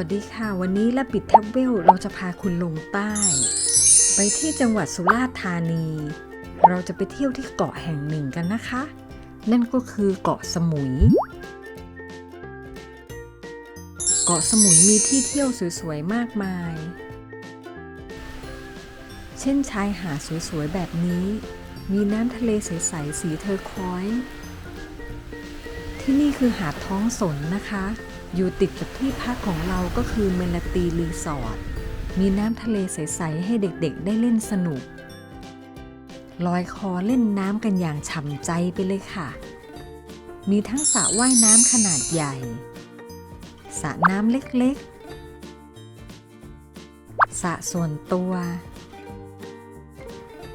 วัสดีค่ะ วันนี้และปิดแท็บเวลเราจะพาคุณลงใต้ ไปที่จังหวัดสุราษฎร์ธานี เราจะไปเที่ยวที่เกาะแห่งหนึ่งกันนะคะ นั่นก็คือเกาะสมุย เกาะสมุยมีที่เที่ยวสวยๆมากมาย เช่นชายหาดสวยๆแบบนี้ มีน้ำทะเลใสๆสีเทอร์ควอยที่นี่คือหาดท้องสนนะคะ อยู่ติดกับที่พักของเราก็คือเมลตีรีสอร์ท มีน้ำทะเลใส ๆ ให้เด็กๆ ได้เล่นสนุก ลอยคอเล่นน้ำกันอย่างฉ่ำใจไปเลยค่ะ มีทั้งสระว่ายน้ำขนาดใหญ่ สระน้ำเล็กๆ สระส่วนตัว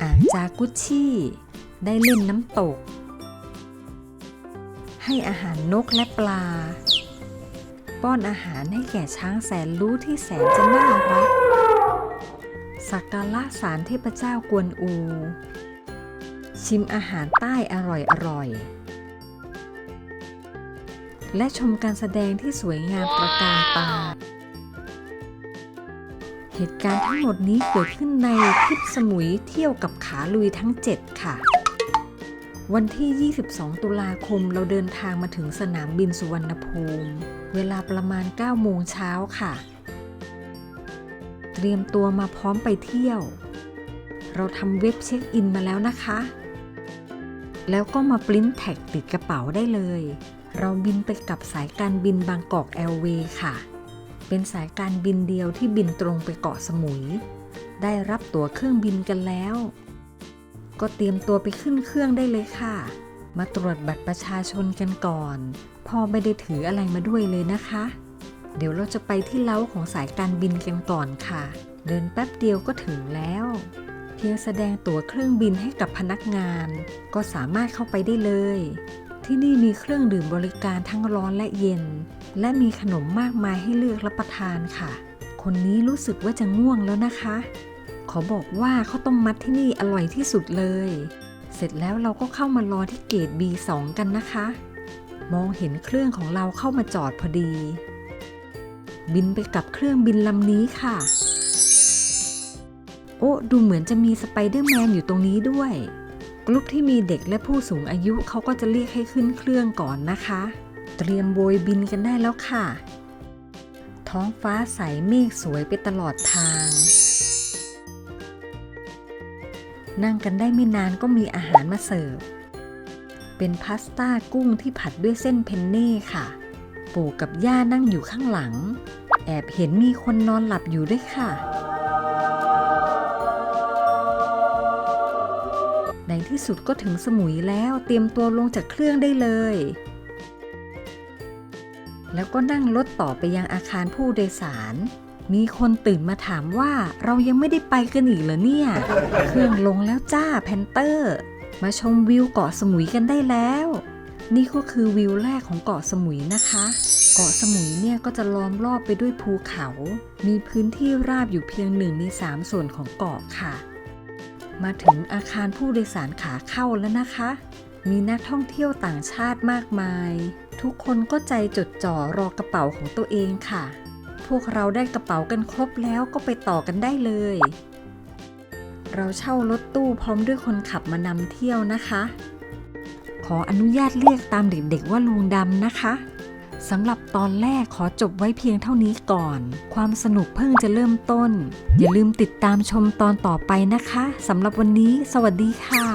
อ่างจากุชชี่ ได้เล่นน้ำตก ให้อาหารนกและปลา ป้อนอาหารให้แก่ช้างแสนรู้ที่แสนจะน่ารัก สักการะสารเทพเจ้ากวนอู ชิมอาหารใต้อร่อยอร่อย และชมการแสดงที่สวยงามประการตา เหตุการณ์ทั้งหมดนี้เกิดขึ้นในทริปสมุยเที่ยวกับขาลุยทั้ง 7 ค่ะวันที่ 22 ตุลาคม เราเดินทางมาถึงสนามบินสุวรรณภูมิ เวลาประมาณ 9 โมงเช้าค่ะ เตรียมตัวมาพร้อมไปเที่ยว เราทำเว็บเช็คอินมาแล้วนะคะ แล้วก็มาปริ้นแท็กติดกระเป๋าได้เลย เราบินไปกับสายการบินบางกอกแอร์เวย์ค่ะ เป็นสายการบินเดียวที่บินตรงไปเกาะสมุย ได้รับตั๋วเครื่องบินกันแล้ว ก็เตรียมตัวไปขึ้นเครื่องได้เลยค่ะ มาตรวจบัตรประชาชนกันก่อน พ่อไม่ได้ถืออะไรมาด้วยเลยนะคะ เดี๋ยวเราจะไปที่เล้าของสายการบินกันก่อนค่ะ เดินแป๊บเดียวก็ถึงแล้ว เพียงแสดงตั๋วเครื่องบินให้กับพนักงาน ก็สามารถเข้าไปได้เลย ที่นี่มีเครื่องดื่มบริการทั้งร้อนและเย็น และมีขนมมากมายให้เลือกรับประทานค่ะ คนนี้รู้สึกว่าจะง่วงแล้วนะคะ ขอบอกว่าข้าวต้มมัดที่นี่อร่อยที่สุดเลย เสร็จแล้วเราก็เข้ามารอที่เกต B2 กันนะคะ มองเห็นเครื่องของเราเข้ามาจอดพอดี บินไปกับเครื่องบินลำนี้ค่ะ โอ้ดูเหมือนจะมีสไปเดอร์แมนอยู่ตรงนี้ด้วย กลุ่มที่มีเด็กและผู้สูงอายุเขาก็จะเรียกให้ขึ้นเครื่องก่อนนะคะ เตรียมโบยบินกันได้แล้วค่ะ ท้องฟ้าใสเมฆสวยไปตลอดทาง นั่งกันได้ไม่นานก็มีอาหารมาเสิร์ฟ เป็นพาสต้ากุ้งที่ผัดด้วยเส้นเพนเน่ค่ะ ปู่กับย่านั่งอยู่ข้างหลัง แอบเห็นมีคนนอนหลับอยู่ด้วยค่ะ ในที่สุดก็ถึงสมุยแล้วเตรียมตัวลงจากเครื่องได้เลย แล้วก็นั่งรถต่อไปยังอาคารผู้โดยสาร มีคนตื่นมาถามว่าเรายังไม่ได้ไปกันอีกเหรอเนี่ย เครื่องลงแล้วจ้าแพนเตอร์ มาชมวิวเกาะสมุยกันได้แล้ว นี่ก็คือวิวแรกของเกาะสมุยนะคะ เกาะสมุยเนี่ยก็จะล้อมรอบไปด้วยภูเขา มีพื้นที่ราบอยู่เพียงหนึ่งในสามส่วนของเกาะค่ะ มาถึงอาคารผู้โดยสารขาเข้าแล้วนะคะ มีนักท่องเที่ยวต่างชาติมากมาย ทุกคนก็ใจจดจ่อรอกระเป๋าของตัวเองค่ะ พวกเราได้กระเป๋ากันครบแล้วก็ไปต่อกันได้เลย เราเช่ารถตู้พร้อมด้วยคนขับมานำเที่ยวนะคะ ขออนุญาตเรียกตามเด็กๆว่าลุงดำนะคะสำหรับตอนแรกขอจบไว้เพียงเท่านี้ก่อน ความสนุกเพิ่งจะเริ่มต้น อย่าลืมติดตามชมตอนต่อไปนะคะสำหรับวันนี้ สวัสดีค่ะ